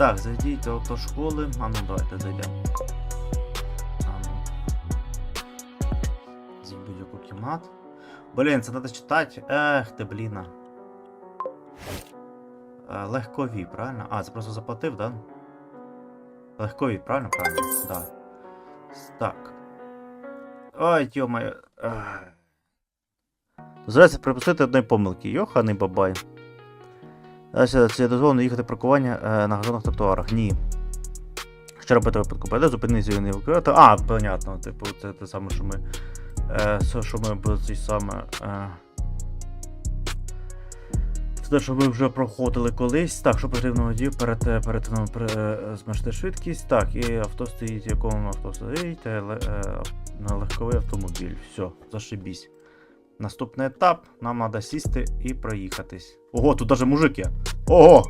Так, зайдіть до автошколи. А ну давайте зайдемо. Ну. Зайдіть будь-яку кімнату. Блін, це треба читати. Ех ти, бліна. Е, Легкові, правильно? А, це просто заплатив, да? Легкові, правильно? Правильно. Да. Так. Ой, йомаю. Дозволяється припустити одної помилки. Йоханий бабай. Далі це дозволено їхати паркування е, на газонах тротуарах. Ні. Що робити випадку ПД, зупинитися і не викривати. А, понятно, типу, це те саме, що ми. Е, що ми цій саме. Е, це те, що ми вже проходили колись. Так, що потрібно водію перед е, е, зменшити швидкість. Так, і авто стоїть, в якому авто стоїть, е, е, на легковий автомобіль. Все, зашибісь. Наступний етап, нам треба сісти і проїхатись. Ого, тут даже мужик є. Ого!